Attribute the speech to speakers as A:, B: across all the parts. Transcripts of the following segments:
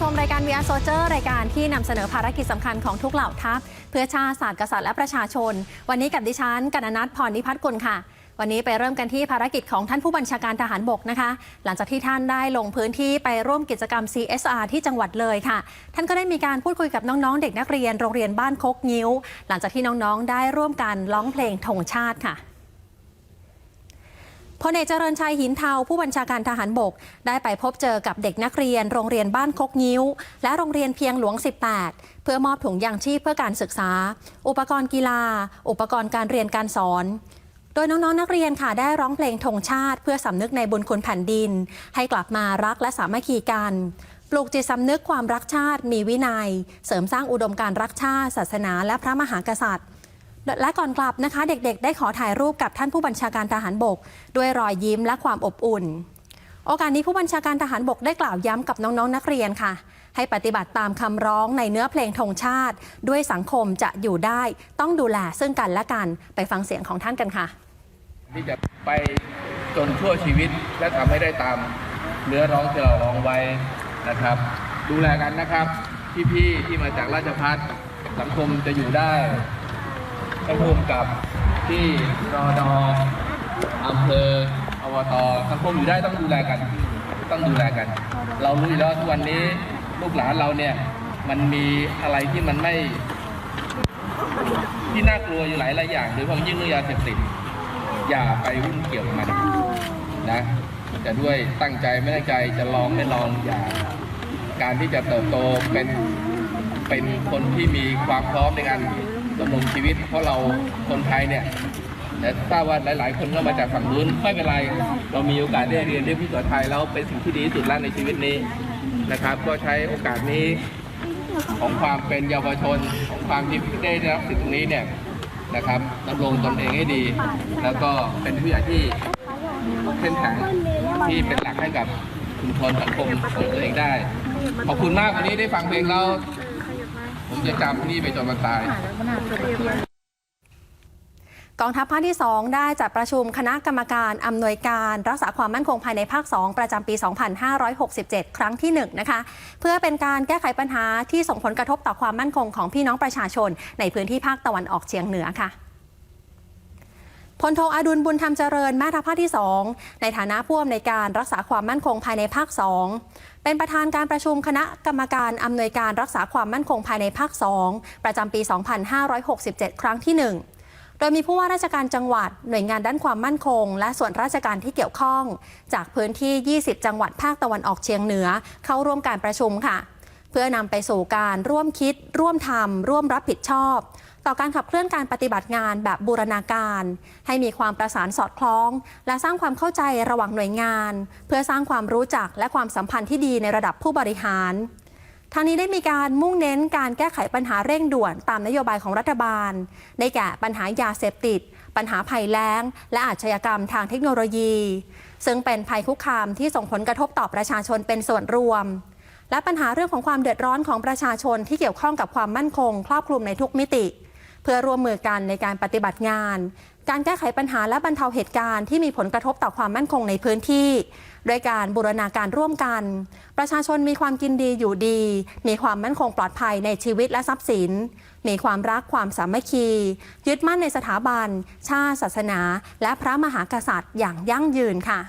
A: ชมรายการ VR Soldier รายการที่นำเสนอภารกิจสำคัญของทุกเหล่าทัพ เพื่อชาติศาสตร์กษัตริย์และประชาชน วันนี้กับดิฉันกัญนัทพรนิพัฒน์กุลค่ะ วันนี้ไปเริ่มกันที่ภารกิจของท่านผู้บัญชาการทหารบกนะคะ หลังจากที่ท่านได้ลงพื้นที่ไปร่วมกิจกรรม CSR ที่จังหวัดเลยค่ะ ท่านก็ได้มีการพูดคุยกับน้องๆ เด็กนักเรียนโรงเรียนบ้านโคกงิ้ว หลังจากที่น้องๆ ได้ร่วมกันร้องเพลงธงชาติค่ะ พลเอกเจริญชัยหินเทาผู้บัญชาการทหารบก ได้ไปพบเจอกับเด็กนักเรียน โรงเรียนบ้านคกนิ้ว และโรงเรียนเพียงหลวง 18 เพื่อมอบถุงยางชีพเพื่อการศึกษา อุปกรณ์กีฬา อุปกรณ์การเรียนการสอน โดยน้องๆนักเรียนค่ะได้ร้องเพลงธงชาติ เพื่อสำนึกในบุญคุณแผ่นดิน ให้กลับมารักและสามัคคีกันปลูกจิตสำนึกความรักชาติมีวินัย เสริมสร้างอุดมการรักชาติ ศาสนา และพระมหากษัตริย์ และก่อนกลับนะคะ เด็กๆ ได้ขอถ่ายรูปกับท่านผู้บัญชาการทหารบก ด้วยรอยยิ้มและความอบอุ่น โอกาสนี้ผู้บัญชาการทหารบกได้กล่าวย้ำกับน้องๆนักเรียนค่ะ ให้ปฏิบัติตามคำร้องในเนื้อเพลงธงชาติ ด้วยสังคมจะอยู่ได้ ต้องดูแลซึ่งกันและกันไปฟังเสียงของท่านกันค่ะ
B: ที่จะไปจนชั่วชีวิตและทำให้ได้ตามเนื้อร้องที่เราร้องไว้นะครับ ดูแลกันนะครับพี่ๆที่มาจากราชพัฒสังคมจะอยู่ได้ ท่านภูมิกับที่รอดออำเภออบตสังคมอยู่ได้ต้องดูแลกัน ต้องดูแลกัน เรารู้อยู่แล้วทุกวันนี้ลูกหลานเราเนี่ยมันมีอะไรที่มันไม่ ที่น่ากลัวอยู่หลายหลายอย่างโดยเฉพาะยิ่งเรื่องยาเสพติดอย่าไปวุ่นเกี่ยวกับมันนะจะด้วยตั้งใจไม่ตั้งใจจะลองไม่ลองอย่าการที่จะเติบโตเป็นเป็นคนที่มีความพร้อมในการ ดำรงชีวิต เพราะเราคนไทยเนี่ยแต่ทราบว่าหลาย ๆ คนก็มาจากฝั่งนู้นไม่เป็นไร เรามีโอกาสได้เรียนได้พิสูจน์ไทยแล้วเป็นสิ่งที่ดีที่สุดแล้วในชีวิตนี้นะครับ ก็ใช้โอกาสนี้ของความเป็นเยาวชนของความที่ได้รับสิทธิตรงนี้เนี่ยนะครับดำรงตนเองให้ดี แล้วก็เป็นผู้ใหญ่ที่เข้มแข็งที่เป็นหลักให้กับชุมชนสังคมของตัวเองได้ ขอบคุณมากวันนี้ได้ฟังเพลงแล้ว จะจำที่นี่ไปจนวันตาย
A: กองทัพภาคที่ 2 ได้จัดประชุมคณะกรรมการอำนวยการรักษาความมั่นคงภายในภาค 2 ประจำปี 2567 ครั้งที่ 1 นะคะ เพื่อเป็นการแก้ไขปัญหาที่ส่งผลกระทบต่อความมั่นคงของพี่น้องประชาชน ในพื้นที่ภาคตะวันออกเฉียงเหนือค่ะพลโทอดุลบุญธรรมเจริญแม่ทัพภาคที่ 2 ในฐานะผู้อำนวยการรักษาความมั่นคงภายในภาค 2เป็นประธานการประชุมคณะกรรมการอำนวยการรักษาความมั่นคงภายในภาค 2 ประจำปี 2567 ครั้งที่ 1โดยมีผู้ว่าราชการจังหวัด หน่วยงานด้านความมั่นคง และส่วนราชการที่เกี่ยวข้อง จากพื้นที่ 20 จังหวัดภาคตะวันออกเฉียงเหนือ เข้าร่วมการประชุมค่ะ เพื่อนำไปสู่การร่วมคิด ร่วมทำร่วมรับผิดชอบ ต่อการขับเคลื่อนการปฏิบัติงานแบบบูรณาการ ให้มีความประสานสอดคล้อง และสร้างความเข้าใจระหว่างหน่วยงาน เพื่อสร้างความรู้จักและความสัมพันธ์ที่ดีในระดับผู้บริหารทางนี้ได้มีการมุ่งเน้นการแก้ไขปัญหาเร่งด่วนตามนโยบายของรัฐบาล ได้แก่ปัญหายาเสพติด ปัญหาภัยแล้ง และอาชญากรรมทางเทคโนโลยี ซึ่งเป็นภัยคุกคามที่ส่งผลกระทบต่อประชาชนเป็นส่วนรวม และปัญหาเรื่องของความเดือดร้อนของประชาชนที่เกี่ยวข้องกับความมั่นคง ครอบคลุมในทุกมิติ พื่อร่วมมือกันในการปฏิบัติงาน การแก้ไขปัญหาและบรรเทาเหตุการณ์ที่มีผลกระทบต่อความมั่นคงในพื้นที่ด้วยการบูรณาการร่วมกัน ประชาชนมีความกินดีอยู่ดี มีความมั่นคงปลอดภัยในชีวิตและทรัพย์สิน มีความรักความสามัคคี ยึดมั่นในสถาบัน ชาติศาสนา และพระมหากษัตริย์อย่างยั่งยืนค่ะ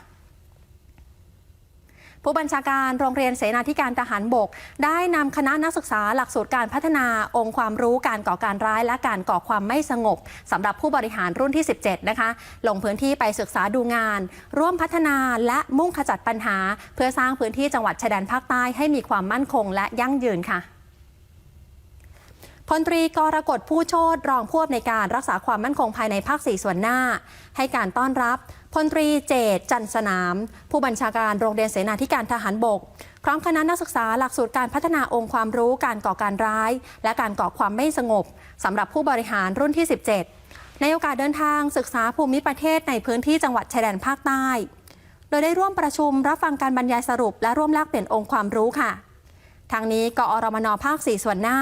A: ผู้บัญชาการโรงเรียนเสนาธิการทหารบก ได้นำคณะนักศึกษาหลักสูตรการพัฒนาองค์ความรู้การก่อการร้าย และการก่อความไม่สงบสำหรับผู้บริหารรุ่นที่ 17 นะคะ ลงพื้นที่ไปศึกษาดูงาน ร่วมพัฒนาและมุ่งขจัดปัญหา เพื่อสร้างพื้นที่จังหวัดชายแดนภาคใต้ให้มีความมั่นคงและยั่งยืนค่ะพลตรีกรกฎผู้โชตรองผู้อำนวยการรักษาความมั่นคงภายในภาค 4 ส่วนหน้า ให้การต้อนรับ พลตรีเจตจันสนาม ผู้บัญชาการโรงเรียนเสนาธิการทหารบก พร้อมคณะนักศึกษาหลักสูตรการพัฒนาองค์ความรู้การก่อการร้าย และการก่อความไม่สงบสำหรับผู้บริหารรุ่นที่ 17 ในโอกาสเดินทางศึกษาภูมิประเทศในพื้นที่จังหวัดชายแดนภาคใต้ โดยได้ร่วมประชุมรับฟังการบรรยายสรุป และร่วมแลกเปลี่ยนองค์ความรู้ค่ะ ทางนี้กอรมนภาค 4 ส่วนหน้า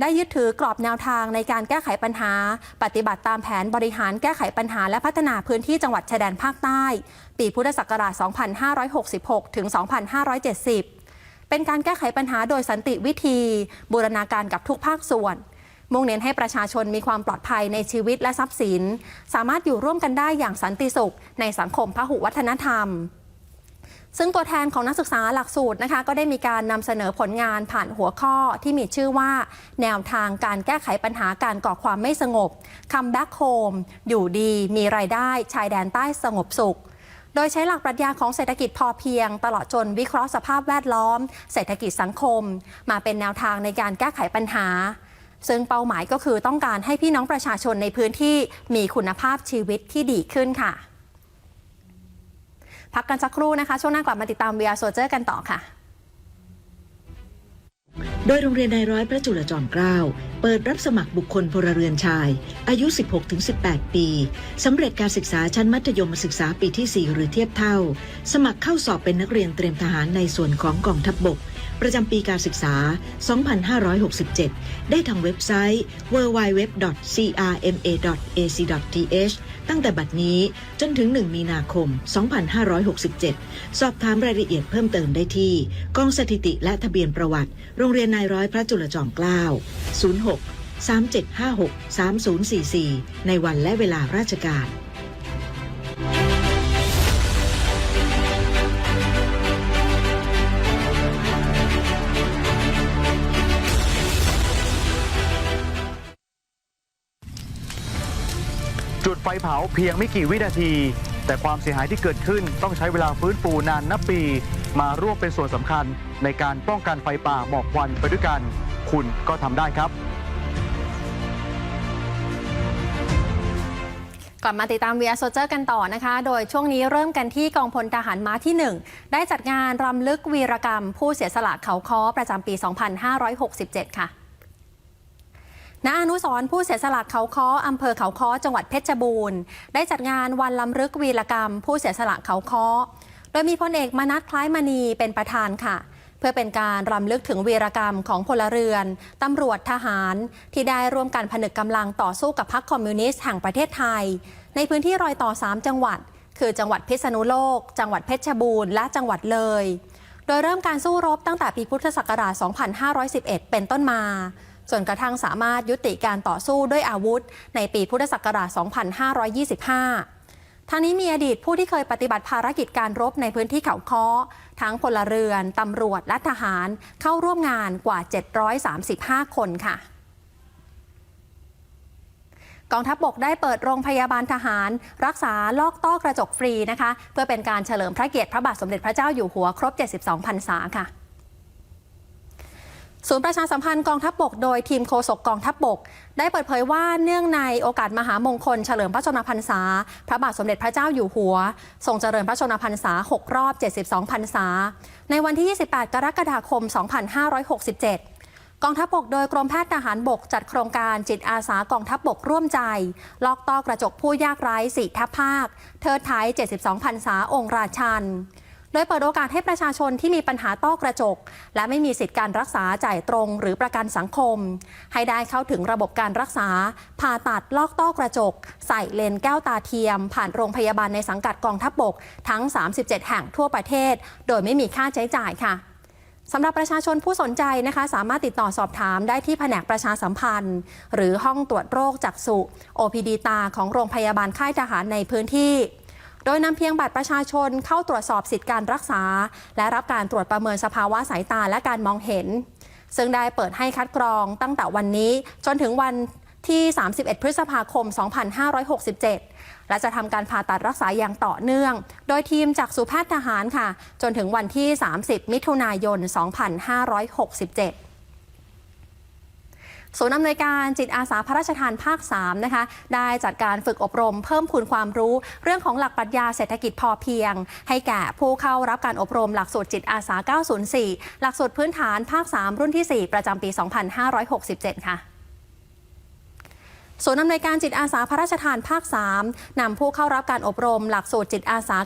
A: ได้ยึดถือกรอบแนวทางในการแก้ไขปัญหา ปฏิบัติตามแผนบริหารแก้ไขปัญหาและพัฒนาพื้นที่จังหวัดชายแดนภาคใต้ ปีพุทธศักราช 2566 ถึง 2570 เป็นการแก้ไขปัญหาโดยสันติวิธี บูรณาการกับทุกภาคส่วน มุ่งเน้นให้ประชาชนมีความปลอดภัยในชีวิตและทรัพย์สิน สามารถอยู่ร่วมกันได้อย่างสันติสุข ในสังคมพหุวัฒนธรรม ซึ่งตัวแทนของนักศึกษาหลักสูตรนะคะ ก็ได้มีการนำเสนอผลงานผ่านหัวข้อที่มีชื่อว่า แนวทางการแก้ไขปัญหาการก่อความไม่สงบ Come back home อยู่ดีมีรายได้ชายแดนใต้สงบสุข โดยใช้หลักปรัชญาของเศรษฐกิจพอเพียง ตลอดจนวิเคราะห์สภาพแวดล้อม เศรษฐกิจสังคม มาเป็นแนวทางในการแก้ไขปัญหา ซึ่งเป้าหมายก็คือต้องการให้พี่น้องประชาชนในพื้นที่มีคุณภาพชีวิตที่ดีขึ้นค่ะ พักกันสักครู่นะคะ ช่วงหน้ากลับมาติดตาม VR Soldier กันต่อค่ะ
C: โดยโรงเรียนนายร้อยพระจุลจอมเกล้าเปิดรับสมัครบุคคลพลเรือนชาย อายุ 16-18 ปีสำเร็จการศึกษาชั้นมัธยมศึกษาปีที่ 4 หรือเทียบเท่า สมัครเข้าสอบเป็นนักเรียนเตรียมทหารในส่วนของกองทัพบบก ประจำปีการศึกษา 2567 ได้ทางเว็บไซต์ www.crma.ac.th ตั้งแต่บัดนี้จนถึง 1 มีนาคม 2567 สอบถามรายละเอียดเพิ่มเติมได้ที่ กองสถิติและทะเบียนประวัติ โรงเรียนนายร้อยพระจุลจอมเกล้า 06 3756 3044 ในวันและเวลาราชการ
D: ไฟเผาเพียงไม่กี่วินาที แต่ความเสียหายที่เกิดขึ้นต้องใช้เวลาฟื้นฟูนานนับปี มาร่วมเป็นส่วนสำคัญ ในการป้องกันไฟป่าหมอกควันไปด้วยกัน คุณก็ทำได้ครับ
A: กลับมาติดตาม VR Soldier กันต่อนะคะ โดยช่วงนี้เริ่มกันที่กองพลทหารม้าที่ 1 ได้จัดงานรำลึกวีรกรรม ผู้เสียสละเขาค้อประจำปี 2567 ค่ะ ณอนุสรผู้เสียสละเขาค้ออำเภอเขาค้อจังหวัดเพชรบูรณ์ ได้จัดงานวันล้ำลึกวีรกรรม ผู้เสียสละเขาค้อ โดยมีพลเอกมนัสคล้ายมณีเป็นประธานค่ะ เพื่อเป็นการรำลึกถึงวีรกรรมของพลเรือน ตำรวจทหาร ที่ได้ร่วมกันผนึกกำลังต่อสู้กับพรรคคอมมิวนิสต์แห่งประเทศไทย ในพื้นที่รอยต่อ 3 จังหวัด คือจังหวัดพิษณุโลก จังหวัดเพชรบูรณ์และจังหวัดเลย โดยเริ่มการสู้รบตั้งแต่ปีพุทธศักราช 2511 เป็นต้นมา จนกระทั่งสามารถยุติการต่อสู้ด้วยอาวุธ ในปีพุทธศักราช 2525ทางนี้มีอดีตผู้ที่เคยปฏิบัติภารกิจการรบในพื้นที่เขาค้อทั้งพลเรือน ตำรวจ และทหารเข้าร่วมงานกว่า 735 คนค่ะกองทัพบบกได้เปิดโรงพยาบาลทหาร รักษาลอกต้อกระจกฟรีนะคะ เพื่อเป็นการเฉลิมพระเกียรติพระบาทสมเด็จพระเจ้าอยู่หัวครบ 72 พรรษาค่ะ ศูนย์ประชาสัมพันธ์กองทัพบบกโดยทีมโฆษกกองทัพบบก ได้เปิดเผยว่าเนื่องในโอกาสมหามงคลเฉลิมพระชนมพรรษา พระบาทสมเด็จพระเจ้าอยู่หัว ทรงเจริญพระชนมพรรษา 6 รอบ 72 พรรษา ในวันที่ 28 กรกฎาคม 2567กองทัพบกโดยกรมแพทย์ทหารบกจัดโครงการจิตอาสากองทัพบกร่วมใจ ลอกต้อกระจกผู้ยากไร้สี่ทัพภาค เทิดไทย72พรรษาองค์ราชัน โดยเปิดโอกาสให้ประชาชนที่มีปัญหาต้อกระจก และไม่มีสิทธิการรักษาจ่ายตรงหรือประกันสังคม ให้ได้เข้าถึงระบบการรักษา ผ่าตัดลอกต้อกระจก ใส่เลนแก้วตาเทียม ผ่านโรงพยาบาลในสังกัดกองทัพบบก ทั้ง 37 แห่งทั่วประเทศ โดยไม่มีค่าใช้จ่ายค่ะสำหรับประชาชนผู้สนใจนะคะ สามารถติดต่อสอบถามได้ที่แผนกประชาสัมพันธ์ หรือห้องตรวจโรคจักษุ OPD ตาของโรงพยาบาลค่ายทหารในพื้นที่ โดยนำเพียงบัตรประชาชนเข้าตรวจสอบสิทธิการรักษา และรับการตรวจประเมินสภาวะสายตาและการมองเห็น ซึ่งได้เปิดให้คัดกรองตั้งแต่วันนี้จนถึงวันที่ 31 พฤษภาคม 2567 และจะทำการผ่าตัดรักษาอย่างต่อเนื่อง โดยทีมจากสุแพทย์ทหารค่ะ จนถึงวันที่ 30 มิถุนายน 2567 ศูนย์อำนวยการจิตอาสาพระราชทานภาค 3 นะคะ ได้จัดการฝึกอบรมเพิ่มพูนความรู้ เรื่องของหลักปรัชญาเศรษฐกิจพอเพียง ให้แก่ผู้เข้ารับการอบรมหลักสูตรจิตอาสา 904 หลักสูตรพื้นฐานภาค 3 รุ่นที่ 4 ประจำปี 2567 ค่ะศูนย์อำนวยการจิตอาสาพระราชทานภาค 3 นำผู้เข้ารับการอบรม หลักสูตรจิตอาสา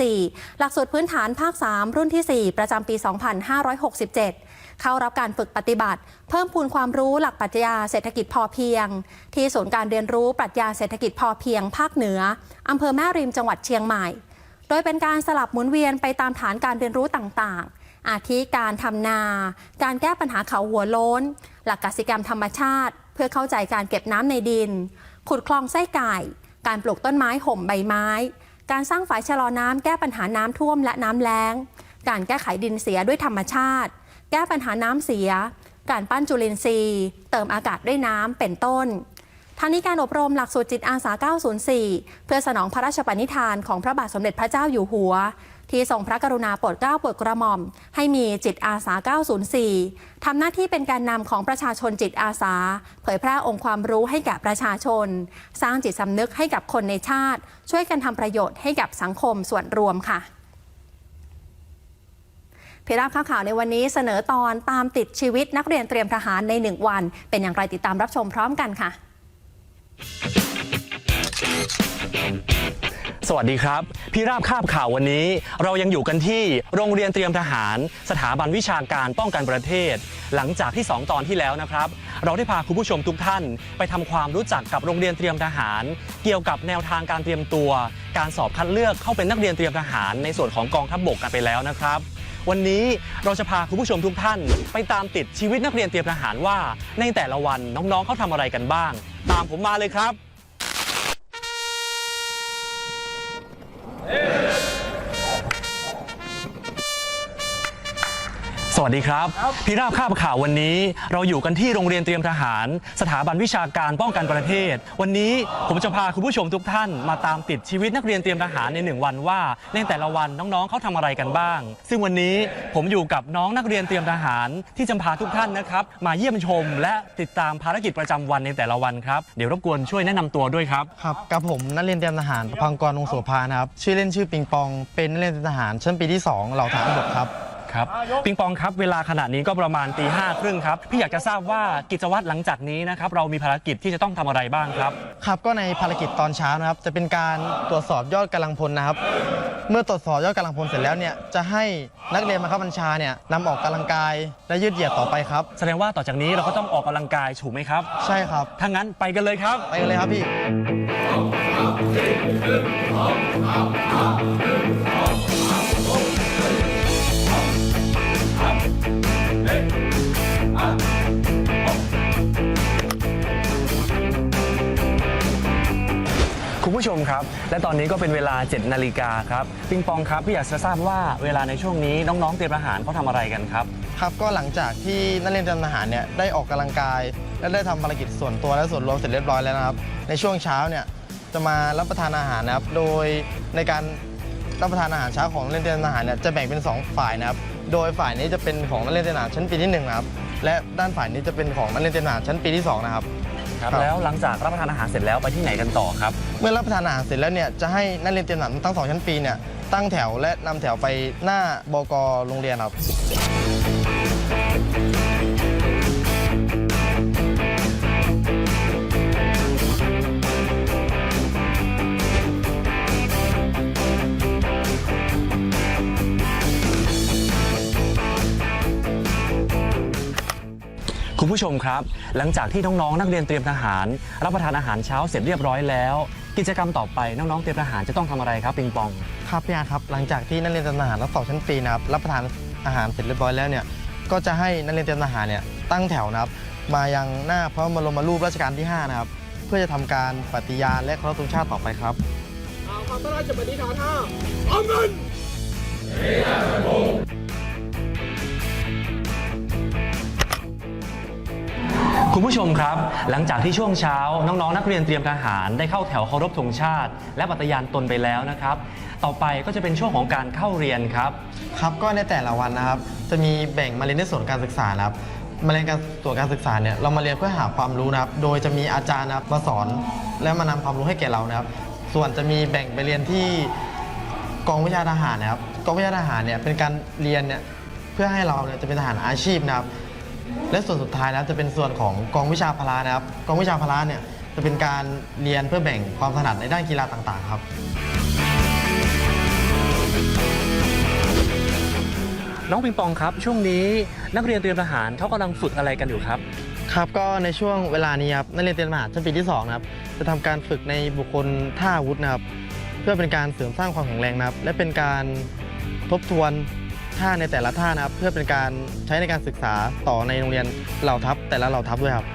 A: 904 หลักสูตรพื้นฐานภาค 3 รุ่นที่ 4 ประจำปี 2567 เข้ารับการฝึกปฏิบัติ เพิ่มพูนความรู้หลักปรัชญาเศรษฐกิจพอเพียง ที่ศูนย์การเรียนรู้ปรัชญาเศรษฐกิจพอเพียง ภาคเหนืออำเภอแม่ริมจังหวัดเชียงใหม่ โดยเป็นการสลับหมุนเวียนไปตามฐานการเรียนรู้ต่างๆ อาทิการทำนา การแก้ปัญหาเขาหัวโล้น หลักกสิกรรมธรรมชาติ เพื่อเข้าใจการเก็บน้ำในดิน ขุดคลองไส้ไก่ การปลูกต้นไม้ห่มใบไม้การสร้างฝายชะลอน้ำแก้ปัญหาน้ำท่วมและน้ำแล้ง การแก้ไขดินเสียด้วยธรรมชาติ แก้ปัญหาน้ำเสีย การปั้นจุลินทรีย์ เติมอากาศด้วยน้ำเป็นต้นทั้งนี้การอบรมหลักสูตรจิตอาสา 904 เพื่อสนองพระราชปณิธานของพระบาทสมเด็จพระเจ้าอยู่หัว ที่ทรงพระกรุณาโปรดเกล้าโปรดกระหม่อม ให้มีจิตอาสา 904 ทำหน้าที่เป็นการนำของประชาชนจิตอาสา เผยแพร่องค์ความรู้ให้แก่ประชาชน สร้างจิตสำนึกให้กับคนในชาติ ช่วยกันทำประโยชน์ให้กับสังคมส่วนรวมค่ะ พิราบข่าวข่าวในวันนี้เสนอตอนตามติดชีวิตนักเรียนเตรียมทหารในหนึ่งวัน เป็นอย่างไรติดตามรับชมพร้อมกันค่ะ
E: สวัสดีครับ พี่ราบคาบข่าววันนี้ เรายังอยู่กันที่โรงเรียนเตรียมทหาร สถาบันวิชาการป้องกันประเทศ หลังจากที่ 2 ตอนที่แล้วนะครับ เราได้พาคุณผู้ชมทุกท่าน ไปทำความรู้จักกับโรงเรียนเตรียมทหาร เกี่ยวกับแนวทางการเตรียมตัว การสอบคัดเลือกเข้าเป็นนักเรียนเตรียมทหาร ในส่วนของกองทัพบบกกันไปแล้วนะครับ วันนี้เราจะพาคุณผู้ชมทุกท่าน ไปตามติดชีวิตนักเรียนเตรียมทหารว่า ในแต่ละวันน้องๆเขาทำอะไรกันบ้าง ตามผมมาเลยครับ สวัสดีครับพี่ราบคาบข่าววันนี้ เราอยู่กันที่โรงเรียนเตรียมทหาร สถาบันวิชาการป้องกันประเทศ วันนี้ผมจะพาคุณผู้ชมทุกท่านมาตามติดชีวิตนักเรียนเตรียมทหารในหนึ่งวันว่าในแต่ละวันน้องๆเขาทำอะไรกันบ้าง ซึ่งวันนี้ผมอยู่กับน้องนักเรียนเตรียมทหาร ที่จะพาทุกท่านนะครับมาเยี่ยมชม และติดตามภารกิจประจำวันในแต่ละวันครับเดี๋ยวรบกวนช่วยแนะนำตัวด้วยครับ
F: ครับกับผมนักเรียนเตรียมทหารพังกรวงศ์โสภานะครับชื่อเล่นชื่อปิงปอง เป็นนักเรียนเตรียมทหารชั้นปีที่ 2 เหล่าฐานบกครับ
E: ครับปิงปองครับเวลาขณะนี้ก็ประมาณตีห้าครึ่งครับพี่อยากจะทราบว่ากิจวัตรหลังจากนี้นะครับเรามีภารกิจที่จะต้องทำอะไรบ้างครับ
F: ครับก็ในภารกิจตอนเช้านะครับ จะเป็นการตรวจสอบยอดกำลังพลนะครับ เมื่อตรวจสอบยอดกำลังพลเสร็จแล้วเนี่ยจะให้นักเรียนบังคับบัญชาเนี่ยนำออกกำลังกายและยืดเหยียดต่อไปครับ
E: แสดงว่าต่อจากนี้เราก็ต้องออกกำลังกายถูกไหมครับ
F: ใช่ครับ
E: ถ้างั้นไปกันเลยครับ
F: ไปกันเลยครับพี่
E: คุณผู้ชมครับ และตอนนี้ก็เป็นเวลา 7 นาฬิกาครับปิงปองครับพี่อยากจะทราบว่าเวลาในช่วงนี้น้องๆเตรียมอาหารเขาทำอะไรกันครับ
F: ครับก็หลังจากที่นักเรียนเตรียมทหารเนี่ยได้ออกกำลังกาย และได้ทำภารกิจส่วนตัวและส่วนรวมเสร็จเรียบร้อยแล้วนะครับ ในช่วงเช้าเนี่ยจะมารับประทานอาหารนะครับ โดยในการรับประทานอาหารเช้าของนักเรียนเตรียมทหารเนี่ยจะแบ่งเป็น 2 ฝ่ายนะครับ โดยฝ่ายนี้จะเป็นของนักเรียนเตรียมทหารชั้นปีที่1นะครับและด้านฝ่ายนี้จะเป็นของนักเรียนเตรียมทหารชั้นปีที่2นะครับ
E: ครับ
F: ครับ
E: แล้วหลังจากรับประทานอาหารเสร็จแล้วไปที่ไหนกันต่อครับ
F: เมื่อรับประทานอาหารเสร็จแล้วเนี่ยจะให้นักเรียนเตรียมทหารทั้งสองชั้นปีเนี่ยตั้งแถวและนำแถวไปหน้าบกโรงเรียนครับ
E: คุณผู้ชมครับ หลังจากที่น้องๆนักเรียนเตรียมทหาร รับประทานอาหารเช้าเสร็จเรียบร้อยแล้ว กิจกรรมต่อไปน้องๆเตรียมทหารจะต้องทำอะไรครับปิงปอง
F: ครับพี่อาร์ตครับหลังจากที่นักเรียนเตรียมทหารทั้งสองชั้นปีนะครับรับประทานอาหารเสร็จเรียบร้อยแล้วเนี่ยก็จะให้นักเรียนเตรียมทหารเนี่ยตั้งแถวนะครับมายังหน้าพระบรมรูปรัชกาลที่5นะครับเพื่อจะทำการปฏิญาณและเคารพธงชาติต่อไปครับ
E: คุณผู้ชมครับ หลังจากที่ช่วงเช้า น้องๆ นักเรียนเตรียมทหารได้เข้าแถวเคารพธงชาติ และปฏิญาณตนไปแล้วนะครับ ต่อไปก็จะเป็นช่วงของการเข้าเรียนครับ
F: ครับก็ในแต่ละวันนะครับ จะมีแบ่งมาเรียนในส่วนการศึกษานะครับ มาเรียนการส่วนการศึกษาเนี่ยเรามาเรียนเพื่อหาความรู้นะครับ โดยจะมีอาจารย์นะครับมาสอนและมานำความรู้ให้แก่เรานะครับ ส่วนจะมีแบ่งไปเรียนที่กองวิชาทหารนะครับ กองวิชาทหารเนี่ยเป็นการเรียนเนี่ยเพื่อให้เราเนี่ยจะเป็นทหารอาชีพนะครับ และส่วนสุดท้ายนะครับจะเป็นส่วนของกองวิชาพละนะครับกองวิชาพละเนี่ยจะเป็นการเรียนเพื่อแบ่งความถนัดในด้านกีฬาต่างๆ ครับ
E: น้องปิงปองครับ ช่วงนี้นักเรียนเตรียมทหารเขากำลังฝึกอะไรกันอยู่ครับ
F: ครับก็ในช่วงเวลานี้ครับนักเรียนเตรียมทหารชั้นปีที่2นะครับจะทำการฝึกในบุคคลท่าอาวุธนะครับ เพื่อเป็นการเสริมสร้างความแข็งแรงนะครับ และเป็นการทบทวน ท่าในแต่ละท่านะครับเพื่อเป็นการใช้ในการศึกษาต่อในโรงเรียนเหล่าทัพแต่ละเหล่าทัพด้วยครับ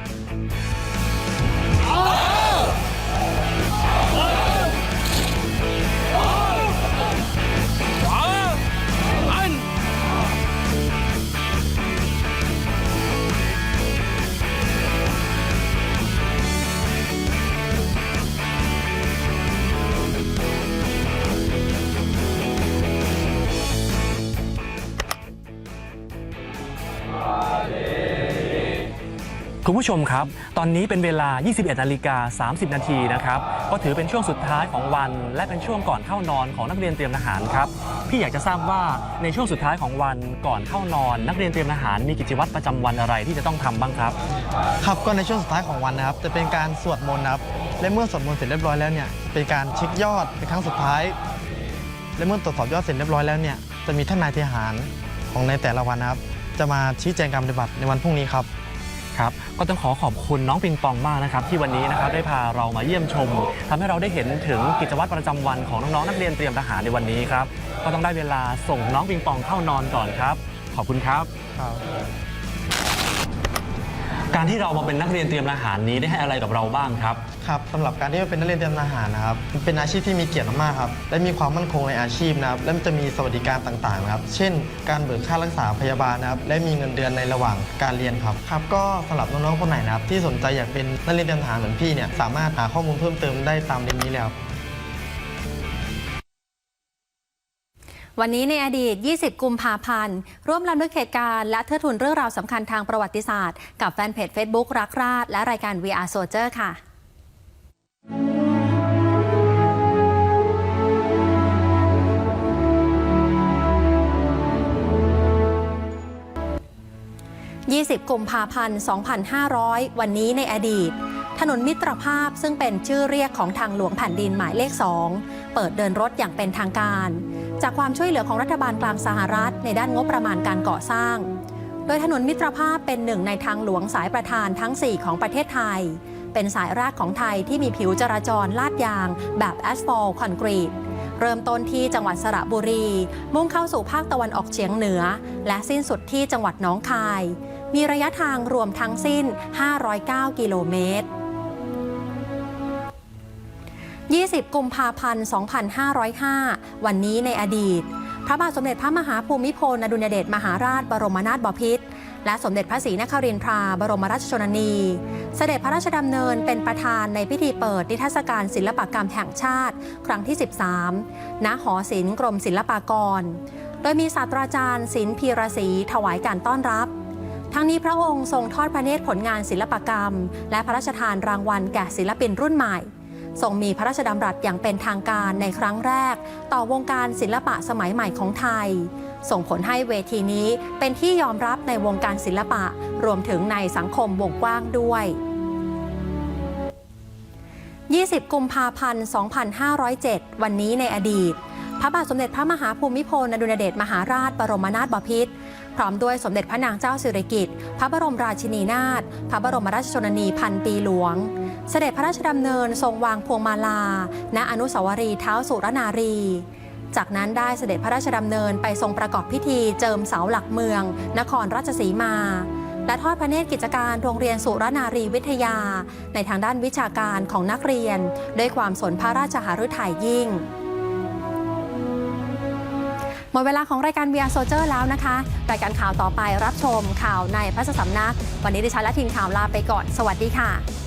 E: คุณผู้ชมครับ ตอนนี้เป็นเวลา 21นาฬิกา30 นาทีนะครับ ก็ถือเป็นช่วงสุดท้ายของวัน และเป็นช่วงก่อนเข้านอนของนักเรียนเตรียมทหารครับ พี่อยากจะทราบว่าในช่วงสุดท้ายของวันก่อนเข้านอน นักเรียนเตรียมทหารมีกิจวัตรประจำวันอะไรที่จะต้องทำบ้างครับ
F: ครับก็ในช่วงสุดท้ายของวันนะครับ จะเป็นการสวดมนต์นะครับ และเมื่อสวดมนต์เสร็จเรียบร้อยแล้วเนี่ย เป็นการเช็คยอดเป็นครั้งสุดท้าย และเมื่อตรวจสอบยอดเสร็จเรียบร้อยแล้วเนี่ย จะมีท่านนายทหารของในแต่ละวันนะครับ จะมาชี้แจงการปฏิบัติในวันพรุ่งนี้ครับ
E: ครับก็ต้องขอขอบคุณน้องปิงปองมากนะครับที่วันนี้นะครับได้พาเรามาเยี่ยมชมทำให้เราได้เห็นถึงกิจวัตรประจำวันของน้องๆนักเรียนเตรียมทหารในวันนี้ครับก็ต้องได้เวลาส่งน้องปิงปองเข้านอนก่อนครับ ขอบคุณครับ การที่เรามาเป็นนักเรียนเตรียมทหารนี้ได้ให้อะไรกับเราบ้างครับ
F: ครับสำหรับการที่มาเป็นนักเรียนเตรียมทหารนะครับมันเป็นอาชีพที่มีเกียรติมากๆครับและมีความมั่นคงในอาชีพนะครับและมันจะมีสวัสดิการต่างๆนะครับ เช่น การเบิกค่ารักษาพยาบาลนะครับและมีเงินเดือนในระหว่างการเรียนครับครับก็สำหรับน้องๆคนไหนนะครับที่สนใจอยากเป็นนักเรียนเตรียมทหารเหมือนพี่เนี่ยสามารถหาข้อมูลเพิ่มเติมได้ตามลิงก์นี้เลย
A: วันนี้ในอดีต 20 กุมภาพันธ์ ร่วมรำลึกเหตุการณ์และเทิดทูนเรื่องราวสำคัญทางประวัติศาสตร์ กับแฟนเพจ Facebook รักราช และรายการ VR Soldier ค่ะ20 กุมภาพันธ์ 2500 วันนี้ในอดีต ถนนมิตรภาพซึ่งเป็นชื่อเรียกของทางหลวงแผ่นดินหมายเลข 2 เปิดเดินรถอย่างเป็นทางการ จากความช่วยเหลือของรัฐบาลกลางสหรัฐ ในด้านงบประมาณการก่อสร้าง โดยถนนมิตรภาพเป็นหนึ่งในทางหลวงสายประธานทั้ง 4 ของประเทศไทย เป็นสายแรกของไทยที่มีผิวจราจรลาดยาง แบบแอสฟอลต์คอนกรีตเริ่มต้นที่จังหวัดสระบุรี มุ่งเข้าสู่ภาคตะวันออกเฉียงเหนือ และสิ้นสุดที่จังหวัดหนองคาย มีระยะทางรวมทั้งสิ้น 509 กิโลเมตร 20 กุมภาพันธ์ 2505 วันนี้ในอดีต พระบาทสมเด็จพระมหาภูมิพลอดุลยเดชมหาราชบรมนาถบพิตรและสมเด็จพระศรีนครินทราบรมราชชนนี เสด็จพระราชดำเนินเป็นประธานในพิธีเปิดนิทรรศการศิลปกรรมแห่งชาติ ครั้งที่ 13 ณ หอศิลป์กรมศิลปากร โดยมีศาสตราจารย์ศิลป์พีระศรีถวายการต้อนรับทั้งนี้พระองค์ทรงทอดพระเนตรผลงานศิลปกรรม และพระราชทานรางวัลแก่ศิลปินรุ่นใหม่ ทรงมีพระราชดำรัสอย่างเป็นทางการในครั้งแรก ต่อวงการศิลปะสมัยใหม่ของไทย ส่งผลให้เวทีนี้เป็นที่ยอมรับในวงการศิลปะ รวมถึงในสังคมวงกว้างด้วย20 กุมภาพันธ์ 2507 วันนี้ในอดีต พระบาทสมเด็จพระมหาภูมิพลอดุลยเดชมหาราชบรมนาถบพิตรพร้อมด้วยสมเด็จพระนางเจ้าสิริกิติ์ พระบรมราชินีนาถ พระบรมราชชนนีพันปีหลวง เสด็จพระราชดำเนินทรงวางพวงมาลา ณอนุสาวรีย์เท้าสุรนารี จากนั้นได้เสด็จพระราชดำเนินไปทรงประกอบพิธีเจิมเสาหลักเมือง นครราชสีมา และทอดพระเนตรกิจการโรงเรียนสุรนารีวิทยา ในทางด้านวิชาการของนักเรียน ด้วยความสนพระราชหฤทัยยิ่งหมดเวลาของรายการ VR Soldier แล้วนะคะ รายการข่าวต่อไปรับชมข่าวในพระสำนัก วันนี้ดิฉันและทีมข่าวลาไปก่อน สวัสดีค่ะ